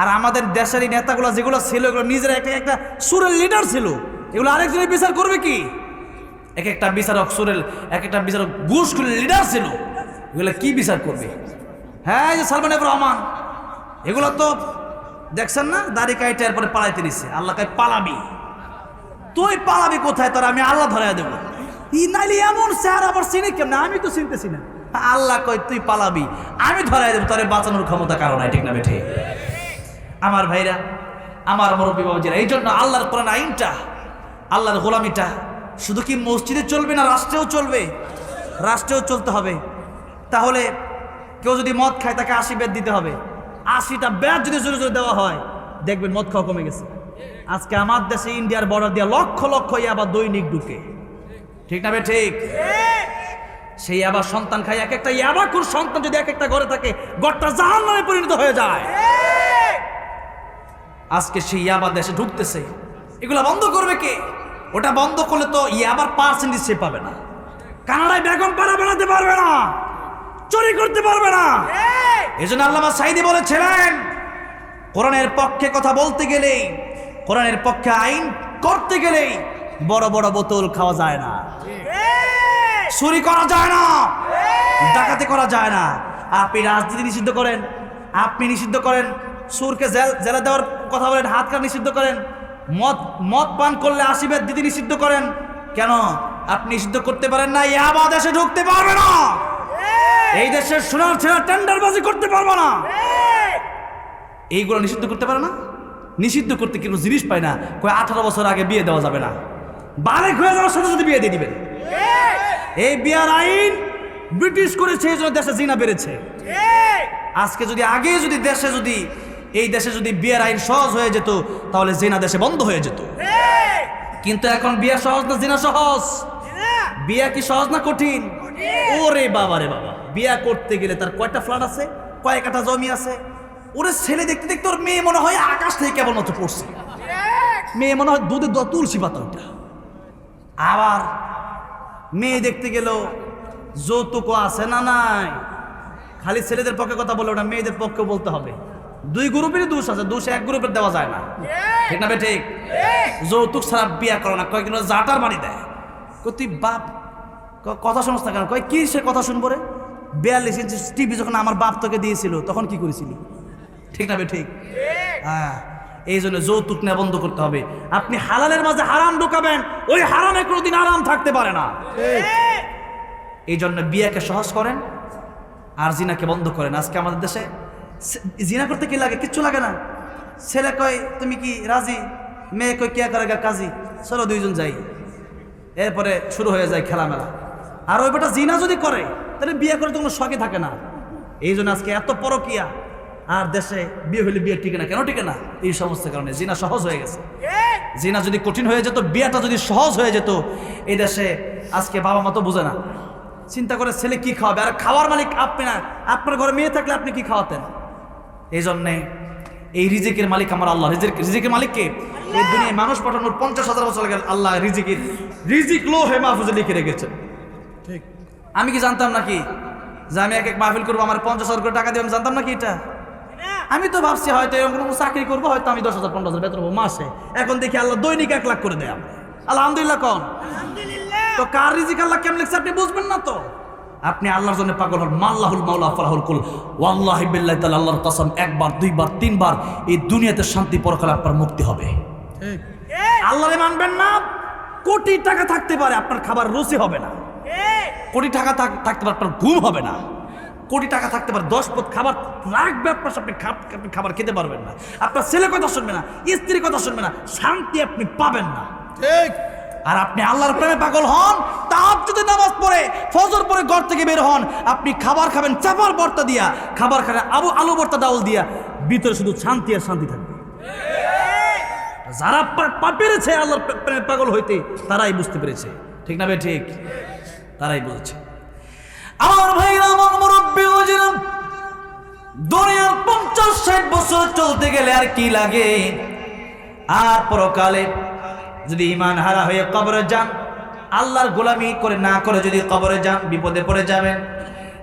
আর আমাদের দেশের এই নেতাগুলো যেগুলো ছিল, এগুলো নিজের একটা একটা সুরের লিডার ছিল। এগুলো আরেকজনের বিচার করবে কি? এক একটা বিচারক সুরেল এক একটা বিচারক ঘুষখুরের লিডার ছিল। এগুলো কি বিচার করবে? হ্যাঁ যে সালমান রহমান, এগুলো তো দেখছেন না? দাড়ি কাইটে এরপরে পালাইতে নিচ্ছে আল্লাহ কাই পালাবি। তুই পালাবি কোথায়? তোর আমি আল্লাহ ধরে দেবো। ই নাইলে এমন স্যার আবার চিনি কেমন? আমি তো চিনতেছি না। আল্লাহ কই তুই পালাবি। আমি ধরাই দেবো, তোরে বাঁচানোর ক্ষমতা কারণ ঠিক না বেঠে? আমার ভাইরা, আমার মুরব্বী বাবাজিরা, এই জন্য আল্লাহর কোরআন আইনটা, আল্লাহর গোলামিটা, শুধু কি মসজিদে চলবে না রাষ্ট্রেও চলবে? রাষ্ট্রেও চলতে হবে। তাহলে কেউ যদি মদ খায়, তাকে আশি বেদ দিতে হবে। আশিটা ব্যাট যদি জোরে জোরে দেওয়া হয়, দেখবেন মদ খাওয়া কমে গেছে। আজকে আমার দেশে ইন্ডিয়ার বর্ডার দিয়ে লক্ষ লক্ষ আবার দৈনিক ঢুকে। ঠিক না বে ঠিক। সেই আবার সন্তান খায়, এক একটা ইয়াবাকুর সন্তান যদি এক একটা ঘরে থাকে, গড়টা জাহান নামে পরিণত হয়ে যায়। আজকে সেই ইয়াবা দেশে ঢুকতেছে। এগুলা বন্ধ করবে কে? ওটা বন্ধ করলে তো ইয়াবার পার্সেন্টেজ সে পাবে না। কানাডায় বেগম পাড়া বেড়াতে পারবে না। চুরি করতে পারবে না। এই! জন্য আল্লামা সাইদি বলেছিলেন কোরআনের পক্ষে কথা বলতে গেলেই কোরআনের পক্ষে আইন করতে গেলেই বড় বড় বোতল খাওয়া যায় না। চুরি করা যায় না। ডাকাতি করা যায় না। আপনি রাজনীতি নিষিদ্ধ করেন আপনি নিষিদ্ধ করেন সুরকে জেল জেলে দেওয়ার কথা বলেন হাত কাটা নিষিদ্ধ করেন। মদ মদ পান করলে আসিবের দিদি নিষিদ্ধ করেন। কেন? আপনি নিষিদ্ধ করতে পারেন না ইয়াবা দেশে ঢুকতে পারবে না। এই! দেশের সোনার ছেড়া টেন্ডারবাজি করতে পারব না। এইগুলো নিষিদ্ধ করতে পারে না? নিষিদ্ধ করতে কিন্তু জিনিস পায় না? কয় আঠারো বছর আগে বিয়ে দেওয়া যাবে না। বারেক হয়ে যাওয়ার সাথে সাথে বিয়ে দিয়ে দিবেন। এই! বিয়ার আইন ব্রিটিশ করেছে এই জন্য দেশে জিনা বেড়েছে। আজকে যদি আগে যদি দেশে যদি এই দেশে যদি বিয়ের আইন সহজ হয়ে যেত তাহলে জিনা দেশে বন্ধ হয়ে যেত। কিন্তু এখন বিয়ে সহজ না জিনা সহজ? বিয়া কি সহজ না কঠিন? ওরে বাবা রে বাবা বিয়া করতে গেলে তার কয়টা ফ্ল্যাট আছে? কয়েক কাটা জমি আছে? ওরে ছেলে দেখতে দেখতে ওর মেয়ে মনে হয় আকাশ থেকে কেবলমাত্র পড়ছে। মেয়ে মনে হয় দুধের দ- তুলসী পাতা ওটা আবার মেয়ে দেখতে গেল যৌতুকও আছে না নাই? খালি ছেলেদের পক্ষে কথা বলে ওটা মেয়েদের পক্ষে বলতে হবে। দুই গ্রুপেরই দোষ আছে দোষ এক গ্রুপের দেওয়া যায় না। ঠিক। না বে ঠিক? যৌতুক ছাড়া বিয়া করো না কয়েকদিন জাটার বাড়ি দেয়। কই তুই বাপ কথা শুনস না কেন? কয় কি সে কথা শুনব রে? বিয়াল্লিশ ইঞ্চি টিভি যখন আমার বাপ তোকে দিয়েছিল তখন কি করেছিলি? ঠিক না বে ঠিক? হ্যাঁ এই জন্য যৌতুক নেওয়া বন্ধ করতে হবে। আপনি হালালের মাঝে হারাম ঢুকাবেন ওই হারামে কোনোদিন আরাম থাকতে পারে না। এই জন্য বিয়াকে সহজ করেন আর জিনাকে বন্ধ করেন। আজকে আমাদের দেশে জিনা করতে কি লাগে? কিচ্ছু লাগে না। ছেলে কয়, তুমি কি রাজি? মেয়ে কয়, কে করে গা কাজী? চলো দুইজন যাই। এরপরে শুরু হয়ে যায় খেলামেলা। আর ওই বেটা জিনা যদি করে, তাহলে বিয়ে করে তো কোনো শখই থাকে না। এই জন্য আজকে এত পরকিয়া। আর দেশে বিয়ে হলে বিয়ে টিকে না কেন টিকে না? এই সমস্ত কারণে জিনা সহজ হয়ে গেছে। জিনা যদি কঠিন হয়ে যেত, বিয়েটা যদি সহজ হয়ে যেত, এই দেশে আজকে বাবা মা তো বোঝে না। চিন্তা করে ছেলে কি খাওয়াবে? আর খাওয়ার মালিক আপনি না। আপনার ঘরে মেয়ে থাকলে আপনি কি খাওয়াতেন? এই জন্যে এই রিজিকের মালিক আমার আল্লাহ। রিজিক রিজিকের মালিককে এই দুনিয়ায় মানুষ পাঠানোর পঞ্চাশ হাজার বছর আগে আল্লাহ রিজিকের রিজিক লো হে মাহফুজে লিখে রেখেছেন। ঠিক। আমি কি জানতাম নাকি যে আমি এক এক মাহফিল করব আমার পঞ্চাশ হাজার করে টাকা দিয়ে আমি জানতাম নাকি এটা? আমি তো ভাবছি হয়তো এরকম কোনো চাকরি করব হয়তো আমি দশ হাজার পনেরো হাজার বেতন পাবো মাসে। এখন দেখি আল্লাহ দৈনিক এক লাখ করে দেয় আমার আলহামদুলিল্লাহ কন। তো কার রিজিক আল্লাহ কেমন লিখছে আপনি বুঝবেন না তো? আপনি আল্লাহর জন্য পাগল হন। মাল্লাহুল মাওলা ফালাহুল কুল। ওয়াল্লাহি বিল্লাহি তাআলা আল্লাহর কসম একবার দুইবার তিনবার এই দুনিয়াতে শান্তি পরকালে আপনার মুক্তি হবে। আল্লাহরে মানবেন না? কোটি টাকা থাকতে পারে আপনার খাবার রুচি হবে না। কোটি টাকা থাক- থাকতে পারে আপনার ঘুম হবে না। কোটি টাকা থাকতে পারে দশ পথ খাবার রাখবে আপনার সাথে আপনি আপনি খাবার খেতে পারবেন না। আপনার ছেলে কথা শুনবে না স্ত্রীর কথা শুনবে না শান্তি আপনি পাবেন না। ঠিক। আর আপনি আল্লাহর প্রেমে পাগল হন তার যদি নামাজ পড়ে, ফজর পরে ঘর থেকে বের হন, আপনি খাবার খাবেন চাপার বর্তা দিয়া, খাবার খাবেন, আবু আলু বর্তা ডাউল দিয়া, ভিতরে শুধু শান্তি আর শান্তি থাকবে। যারা পেরেছে আল্লাহর প্রে- প্রেমে পাগল হইতে, তারাই বুঝতে পেরেছে। ঠিক না ভাই ঠিক? তারাই বলছে আমার ভাইরা, আমার মুরব্বী বুঝলাম দুনিয়ার পঞ্চাশ ষাট বছর চলতে গেলে আর কি লাগে? আর পরকালে যদি ইমান হারা হয়ে কবরে যান, আল্লাহর গোলামি করে না করে যদি কবরে যান, বিপদে পড়ে যাবেন।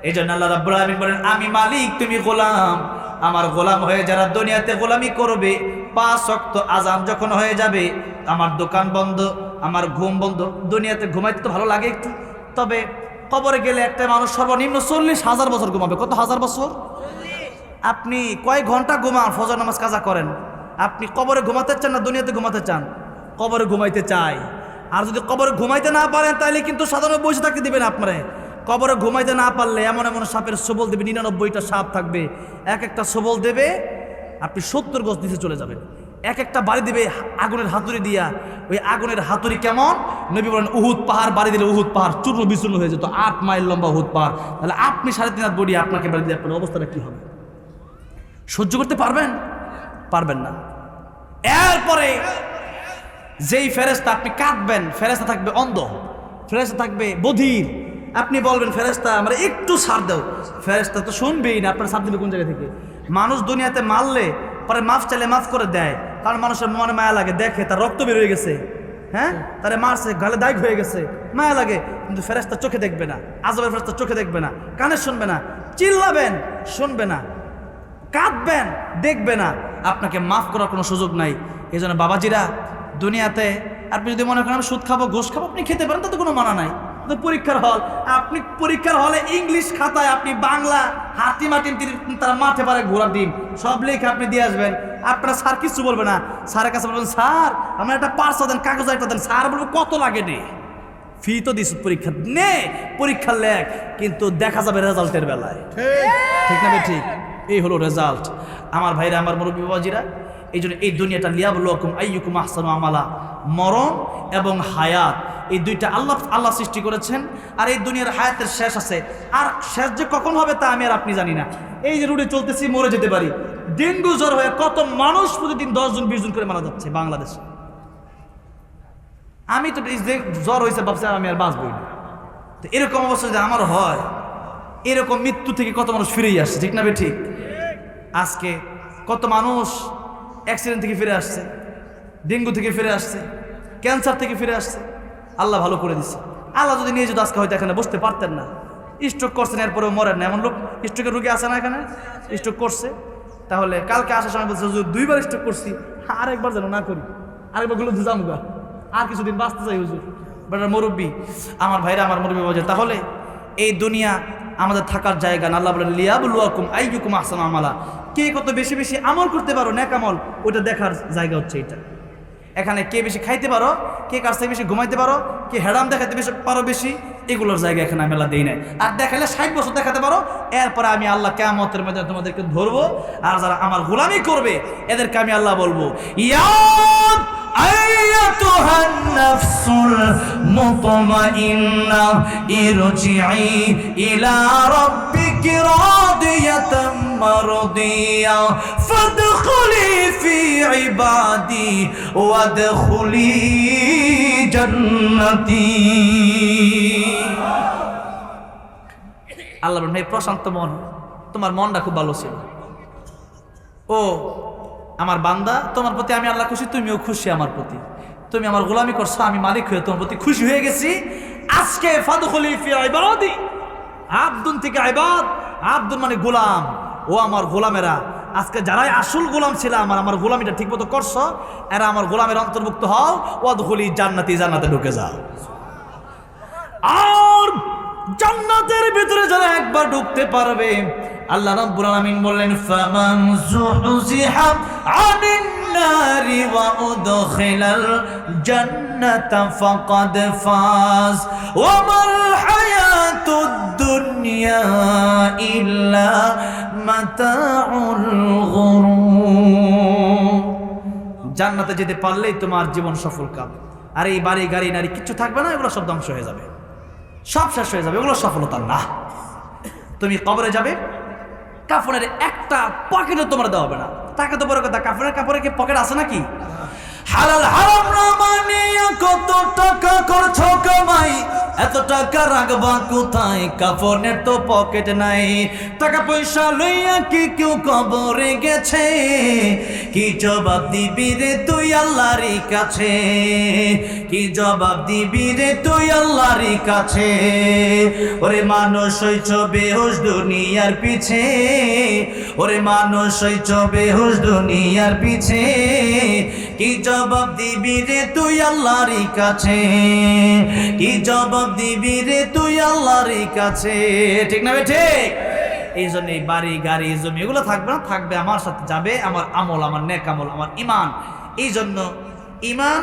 এই জন্য আল্লাহ রাব্বুল আলামিন বলেন, আমি মালিক, তুমি গোলাম। আমার গোলাম হয়ে যারা দুনিয়াতে গোলামি করবে, পাঁচ শক্ত আজান যখন হয়ে যাবে, আমার দোকান বন্ধ, আমার ঘুম বন্ধ, দুনিয়াতে ঘুমাইতে তো ভালো লাগে একটু। তবে কবরে গেলে একটা মানুষ সর্বনিম্ন চল্লিশ হাজার বছর ঘুমাবে। কত হাজার বছর? আপনি কয় ঘণ্টা ঘুমান? ফজর নামাজ কাজা করেন। আপনি কবরে ঘুমাতে চান না দুনিয়াতে ঘুমাতে চান? কবরে ঘুমাইতে চাই আর যদি কবরে ঘুমাইতে না পারেন, তাহলে কিন্তু সাধারণ বসে থাকতে দেবেন আপনারে। কবরে ঘুমাইতে না পারলে এমন এমন সাপের সবল দেবে, নিরানব্বইটা সাপ থাকবে। এক একটা সবল দেবে, আপনি সত্তর গজ নিচে চলে যাবেন। এক একটা বাড়ি দিবে আগুনের হাতুড়ি দিয়া। ওই আগুনের হাতুড়ি কেমন? নবী বলেন, উহুদ পাহাড়, বাড়ি দিলে উহুদ পাহাড়, চূর্ণ বিচূর্ণ হয়ে যেত, আট মাইল লম্বা উহুদ পাহাড়। তাহলে আপনি সাড়ে তিন হাত বডি আপনাকে বাড়ি দিয়ে আপনার অবস্থাটা কী হবে? সহ্য করতে পারবেন? পারবেন না। এরপরে যেই ফেরেস্তা আপনি কাঁদবেন ফেরেস্তা থাকবে অন্ধ ফেরেস্তা থাকবে বধির। আপনি বলবেন ফেরেস্তা আমরা একটু ছাড় দাও। ফেরেস্তা তো শুনবেই না, আপনার ছাড় দিবে কোন জায়গা থেকে? মানুষ দুনিয়াতে মারলে, পরে মাফ চাইলে মাফ করে দেয়। কারণ মানুষের মনে মায়া লাগে, দেখে তার রক্ত বের হয়ে গেছে। হ্যাঁ? তারে মারছে, গালে দাগ হয়ে গেছে, মায়া লাগে। কিন্তু ফেরেস্তা চোখে দেখবে না, আজবের ফেরেস্তা চোখে দেখবে না, কানে শুনবে না, চিল্লাবেন, শুনবে না, কাঁদবেন, দেখবে না। আপনাকে মাফ করার কোনো সুযোগ নাই। এই জন্য বাবাজিরা দুনিয়াতে আপনি যদি মনে করেন আমি সুদ খাব ঘুষ খাব আপনি খেতে পারেন তাতে কোনো মানা নাই। কিন্তু পরীক্ষার হল আপনি পরীক্ষার হলে ইংলিশ খাতায় আপনি বাংলা হাতি মাটি তারা মাঠে পারে ঘোড়া ডিম সব লেখে আপনি দিয়ে আসবেন। আপনারা স্যার কিছু বলবে না। স্যারের কাছে বলবেন স্যার আমার একটা পার্সা দেন কাগজ একটা দেন। স্যার বলব কত লাগে নে ফি তো দিস পরীক্ষা নে পরীক্ষার লেখ কিন্তু দেখা যাবে রেজাল্টের বেলায়। ঠিক। না ঠিক? এই হলো রেজাল্ট আমার ভাইরা আমার মুরব্বী বাবাজিরা এই জন্য এই দুনিয়াটা লিয়াবুলকুম আইয়ুকুম আহসানু আমালা। মরণ এবং হায়াত, এই দুইটা আল্লাহ আল্লাহ সৃষ্টি করেছেন, আর এই দুনিয়ার হায়াতের শেষ আছে। আর শেষ যে কখন হবে তা আমি আর আপনি জানি না। এই যে রুটে চলতেছি, মরে যেতে পারি। ডেঙ্গু জ্বর হয়ে কত মানুষ প্রতিদিন দশজন বিশ জন করে মারা যাচ্ছে বাংলাদেশে। আমি তো জ্বর হয়েছে, ভাবছি আমি আর বাঁচবই না। তো এরকম অবস্থা যদি আমার হয়, এরকম মৃত্যু থেকে কত মানুষ ফিরেই আসছে ঠিক না বে ঠিক? আজকে কত মানুষ অ্যাক্সিডেন্ট থেকে ফিরে আসছে। ডেঙ্গু থেকে ফিরে আসছে। ক্যান্সার থেকে ফিরে আসছে। আল্লাহ ভালো করে দিচ্ছে আল্লাহ যদি নিয়ে যেত আজকে হয়তো এখানে বসতে পারতেন না। স্ট্রোক করছেন, এরপরেও মরেন না। এমন লোক স্ট্রোকের রুগী আছে না এখানে? স্ট্রোক করছে। তাহলে কালকে আসার সময় বলছে, হুজুর, দুইবার স্ট্রোক করছি। আরেকবার যেন না করি। আরেকবারগুলো দুজামুগা আর কিছুদিন বাঁচতে চাই, হুজুর। বেটার মুরব্বী, আমার ভাইরা আমার মুরব্বী বলছে তাহলে এই দুনিয়া আমাদের থাকার জায়গা না? আল্লাহ বলেন, লিয়াবুলুয়াকুম আইয়ুকুম আহসানু আমালা। কে কত বেশি বেশি আমল করতে পারো নেকামল ওটা দেখার জায়গা হচ্ছে এটা। এখানে কে বেশি খাইতে পারো, কে কার থেকে বেশি ঘুমাইতে পারো, কে হেডাম দেখাতে বেশি পারো বেশি, এগুলোর জায়গা এখানে আল্লাহ দিই নাই। আর দেখালে ষাট বছর দেখাতে পারো, এরপরে আমি আল্লাহ কেমতের মধ্যে তোমাদেরকে ধরবো, আর যারা আমার গোলামি করবে, এদেরকে আমি আল্লাহ বলব ইয়াদ أيتها النفس المطمئنة ارجعي إلى ربك راضية مرضية فادخلي في عبادي وادخلي جنتي আল্লাহ বলেন ভাই প্রশান্ত মন তোমার মনটা খুব ভালো ছিল ও আমার বান্দা তোমার প্রতি আমি আল্লাহ খুশি তুমিও খুশি আমার প্রতি তুমি আমার গোলামি করছো আমি মালিক হয়ে তোমার প্রতি খুশি হয়ে গেছি আজকে ফাদুখলি ফি ইবাদি আব্দুন থেকে আইবাদ। আব্দুল মানে গোলাম। ও আমার গোলামেরা। আজকে যারাই আসল গোলাম ছিল আমার আমার গোলামিটা ঠিক মতো করছ, এরা আমার গোলামের অন্তর্ভুক্ত হও ও ওয়াদখুলি জান্নাতি, জান্নাতে ঢুকে যাও। আর জান্নাতের ভিতরে যারা একবার ঢুকতে পারবে, আল্লাহ রাব্বুল আলামিন বললেন, ফামান যুহজিহা আনিন উদখিলাল জান্নাতা ফাকাদ ফাজ ওয়া মাল হায়াতুদ দুনিয়া ইল্লা মাতাউল গুরুর জান্নাতে যেতে পারলেই তোমার জীবন সফল কাম আর এই বাড়ি, গাড়ি, নারী কিচ্ছু থাকবে না, এগুলো সব ধ্বংস হয়ে যাবে। সব শেষ হয়ে যাবে, এগুলো সফলতা না। তুমি কবরে যাবে, কাফনের একটা পকেটও তোমার দেওয়া হবে না। তাকে তো বড় কথা কাপড়ের কাপড়ে কি পকেট আছে নাকি? হালাল হারাম না মানিয়া কত টাকা করছ কামাই এত টাকা রাখবা কোথায়? কাফনের তো পকেট নাই। টাকা পয়সা লইয়া কি কেউ কবরে গেছে? কি জবাব দিবি রে তুই আল্লাহরই কাছে? কি জবাব দিবি রে তুই আল্লাহরই কাছে? ওরে মানুষ হইছ বেহুশ দুনিয়ার পিছে। ওরে মানুষ হইছ বেহুশ দুনিয়ার পিছে। কি জবাব দিবি রে তুই আল্লাহরই কাছে? কি জবাব দিবি রে তুই আল্লাহরই কাছে? ঠিক না ঠিক? এই জন্য এই বাড়ি, গাড়ি, জমি এগুলো থাকবে না, থাকবে আমার সাথে যাবে, আমার আমল, আমার নেক আমল, আমার ইমান। এই জন্য ইমান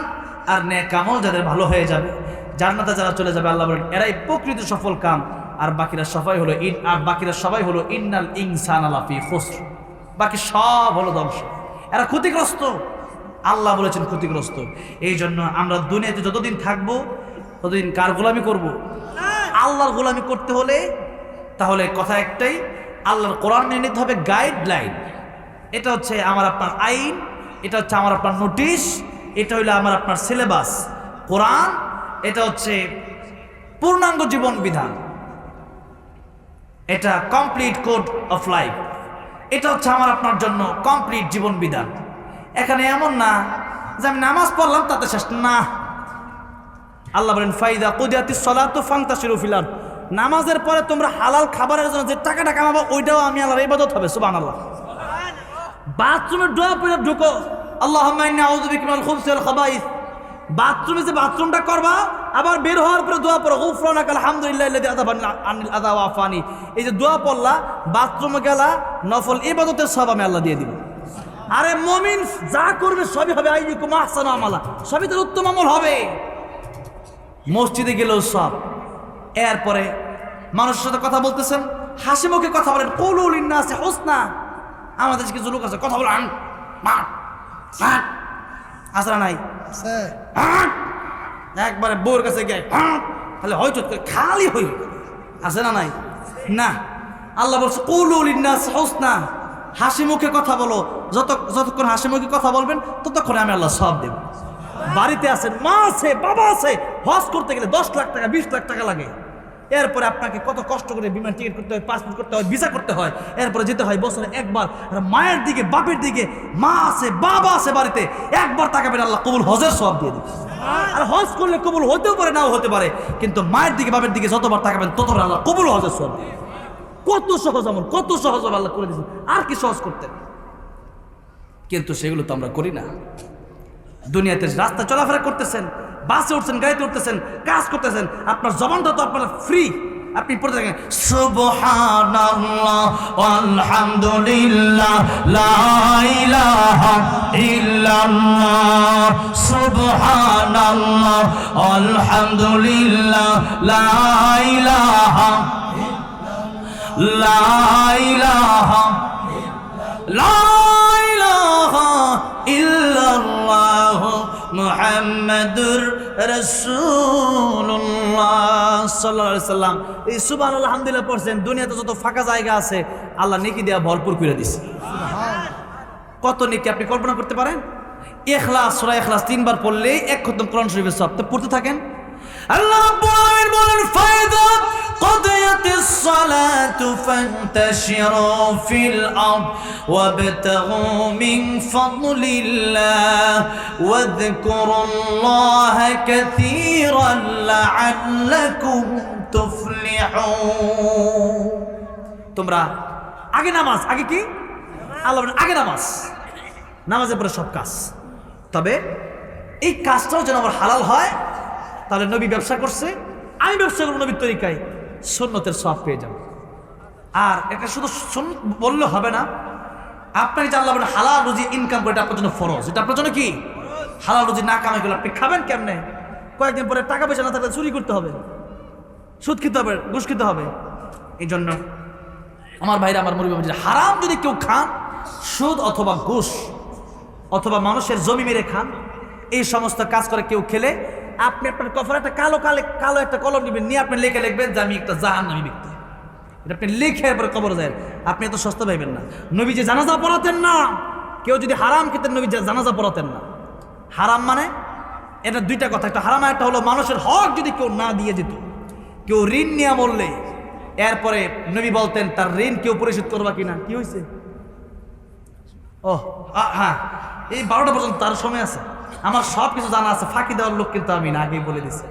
আর নেক আমল যাদের ভালো হয়ে যাবে, জান্নাতে যারা চলে যাবে, আল্লাহ বলেন, এরাই প্রকৃত সফল কাম। আর বাকিরা সবাই হলো ইন আর বাকিরা সবাই হলো ইন্নাল ইনসান আলাফি খুসর। বাকি সব হলো ধ্বংস। এরা ক্ষতিগ্রস্ত। আল্লাহ বলেছেন ক্ষতিগ্রস্ত। এই জন্য আমরা দুনিয়াতে যতদিন থাকব, ততদিন কার গোলামি করব? আল্লাহর গোলামি করতে হলে, তাহলে কথা একটাই, আল্লাহর কোরআন মেনে নিতে হবে গাইডলাইন এটা হচ্ছে আমার আপনার আইন, এটা হচ্ছে আমার আপনার নোটিশ এটা হইল আমার আপনার সিলেবাস কোরআন, এটা হচ্ছে পূর্ণাঙ্গ জীবন বিধান। এটা কমপ্লিট কোড অফ লাইফ এটা হচ্ছে আমার আপনার জন্য কমপ্লিট জীবন বিধান। এখানে এমন না যে আমি নামাজ পড়লাম, তাতে শেষ না। আল্লাহ বলেন, ফাইদা কুদিয়াতি সলাত ফাংতাসিরু ফিলার নামাজের পরে তোমরা হালাল খাবারের জন্য যে টাকাটা কামাবো, ওইটাও আমি আল্লাহর ইবাদত হবে সুবান আল্লাহ বাথরুমের ডোয়া পরে ঢুকো। আল্লাহ আউযু বিকা মিনাল খুবসি ওয়াল খাবাইস। বাথরুমে যে বাথরুমটা করবা, আবার বের হওয়ার পরে দোয়া পড়ো গুফরানাক আলহামদুলিল্লাহ আফানি। এই যে দোয়া পড়লা, বাথরুমে গেলা, নফল ইবাদতের সব আমি আল্লাহ দিয়ে দিব। আরে মুমিন যা করবে সবই হবে, আইয়ুকুম আহসানু আমালা। সবই তার উত্তম আমল হবে। মসজিদে গেলেও সব এরপরে মানুষের সাথে কথা বলতেছেন হাসি মুখে কথা বলেন কৌলুল আছে হোসনা। আমাদের কিছু লোক আছে, কথা বলেন আসরা নাই। একবারে বউর কাছে গিয়ে। তাহলে হয়তো খালি হই আছে না নাই? না। আল্লাহ বলছে কৌলুল ইন্নাস হোসনা। হাসি মুখে কথা বলো। যত যতক্ষণ হাসি মুখে কথা বলবেন ততক্ষণে আমি আল্লাহ সব দেব। বাড়িতে আছেন মা আছে বাবা আছে। হজ করতে গেলে দশ লাখ টাকা বিশ লাখ টাকা লাগে। এরপরে আপনাকে কত কষ্ট করে বিমান টিকিট করতে হয় পাসপোর্ট করতে হয় ভিসা করতে হয় এরপরে যেতে হয় বছরে একবার। মায়ের দিকে বাপের দিকে মা আছে বাবা আছে বাড়িতে একবার তাকাবেন আল্লাহ কবুল হজের সব দিয়ে দিবে আর হজ করলে কবুল হতেও পারে নাও হতে পারে কিন্তু মায়ের দিকে বাপের দিকে যতবার তাকাবেন ততবার আল্লাহ কবুল হজের সব দিবে কত সহজ আমল কত সহজ আল্লাহ করে দিয়েছেন আর কি সহজ করতেন কিন্তু সেগুলো তো আমরা করি না। দুনিয়াতে রাস্তা চলাফেরা করতেছেন বাসে উঠছেন, গাড়িতে উঠতেছেন, কাজ করতেছেন, আপনার জবানটা তো আপনার ফ্রি আপনি পড়ে থাকেন, সুবহানাল্লাহ, আলহামদুলিল্লাহ, লা ইলাহা ইল্লাল্লাহ, সুবহানাল্লাহ, আলহামদুলিল্লাহ, লা ইলাহা লা ইলাহা লা মুহাম্মাদুর রসুল্লাহাম সাল্লাল্লাহু সাল্লাম। এই সুবান আলহামদুলিল্লাহ পড়ছেন দুনিয়াতে যত ফাঁকা জায়গা আছে আল্লাহ নেকি দেওয়া ভরপুর করে দিছে। কত নেকি আপনি কল্পনা করতে পারেন? এখলাস সূরা এখলাস তিনবার পড়লেই এক খতম কোরআন শরীফের সব। তো পড়তে থাকেন? আল্লাহ রাব্বুল আলামিন বলেন ফায়দা قضيت الصلاة فانتشروا في الأرض وابتغوا من فضل الله واذكروا الله كثيرا لعلكم تفلحون তোমরা আগে নামাজ আগে কি আল্লাহ বলেন, আগে নামাজ নামাজের পরে সব কাজ তবে এই কাজটাও যেন আমার হালাল হয় তাহলে নবী ব্যবসা করছে আমি ব্যবসা করব নবীর তরিকায়। সন্ন্যতের সব পেয়ে যাব। আর এটা শুধু বললে হবে না আপনাকে জানলাম হালাল রুজি ইনকাম করে এটা আপনার জন্য ফরজ। এটা আপনার জন্য কি? হালাল রুজি না কামাই করলে আপনি খাবেন কেমনে? কয়েকদিন পরে টাকা পয়সা না থাকলে চুরি করতে হবে সুদ খেতে হবে ঘুষ খেতে হবে। এই জন্য আমার ভাইরা আমার মুরব্বী বলছে, হারাম যদি কেউ খান সুদ অথবা ঘুষ অথবা মানুষের জমি মেরে খান এই সমস্ত কাজ করে কেউ খেলে আপনি আপনার কফার একটা কালো কালে, কালো একটা কলম নেবেন নিয়ে আপনি লেখে লিখবেন যে আমি একটা জাহান নামি ব্যক্তি। এটা আপনি লিখে এরপরে কবর যায় আপনি এত সস্তা পাইবেন না। নবী যে জানাজা পড়াতেন না। কেউ যদি হারাম খেতেন নবী যে জানাজা পড়াতেন না। হারাম মানে এটা দুইটা কথা। একটা হারাম একটা হলো মানুষের হক যদি কেউ না দিয়ে যেত কেউ ঋণ নিয়ে বললে এরপরে নবী বলতেন, তার ঋণ কেউ পরিশোধ করবা কিনা? কি হয়েছে ও হ্যাঁ। এই বারোটা পর্যন্ত তার সময় আছে। আমার সব কিছু জানা আছে ফাঁকি দেওয়ার লোক কিন্তু আমি না আগেই বলে দিছি।